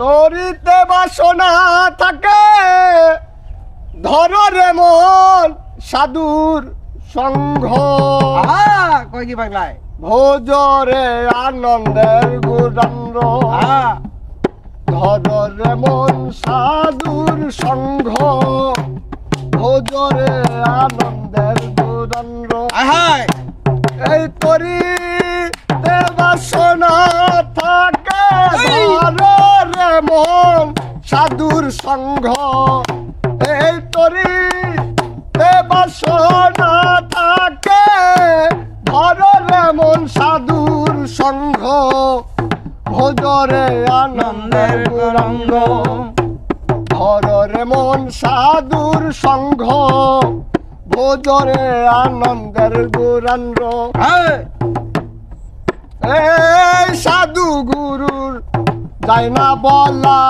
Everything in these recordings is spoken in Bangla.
তরিতে বাসনা থাকে। ধর রে মন সাধুর সংঘ। কই কি পাগলাই ভোজরে আনন্দের আহা। ধর রে মন সাধুর সংঘ। ভোজরে আনন্দের আহাই। এই তরি তে সাধুর সংঘ। এই তরি তে বাসনা থাকে ধর রে মন সাধুর সংঘ। ভোজরে আনন্দের গৌরঙ্গ ধর রে মন সাধুর সংঘ। ভোজরে আনন্দের গৌরান্দ্র আহাই এই সাধু গুরুর যাই না বলা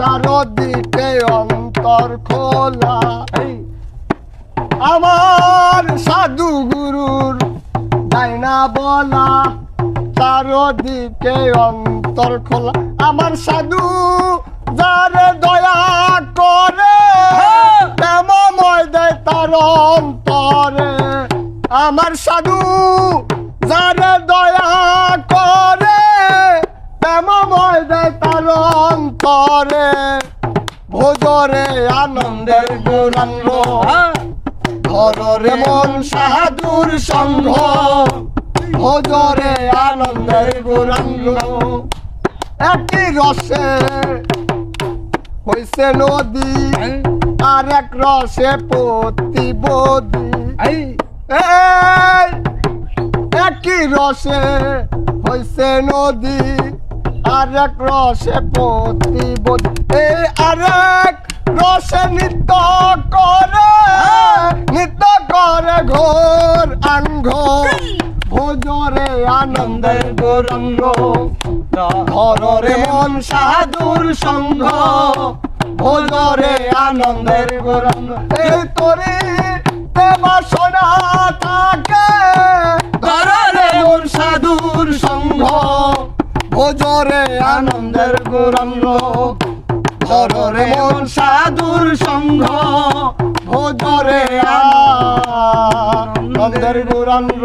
চারদিকে অন্তর খোলা। আমার সাধু গুরুর যাই না বলা। চারদিকে অন্তর খোলা। আমার সাধু যারে দয়া করে প্রেমময় দেয় তার অন্তরে। আমার সাধু যারে ধরে মন সাধুর সংঘ। ভোজরে আনন্দের গৌরাঙ্গ। একই রসে হইছে নদী আর এক রসে প্রতিবদী। একই রসে হইছে নদী আর এক রসে প্রতিবদী। এক রসে নৃত্য করে আনন্দের গৌরঙ্গ। ধরে মন সাধুর সঙ্গ। ভোজরে আনন্দের গৌরঙ্গ। ধরে মন সাধুর সঙ্গ। ভোজরে আনন্দের গৌরঙ্গ। ধরে মন সাধুর সঙ্গ। ভোজরে আনন্দের গৌরঙ্গ।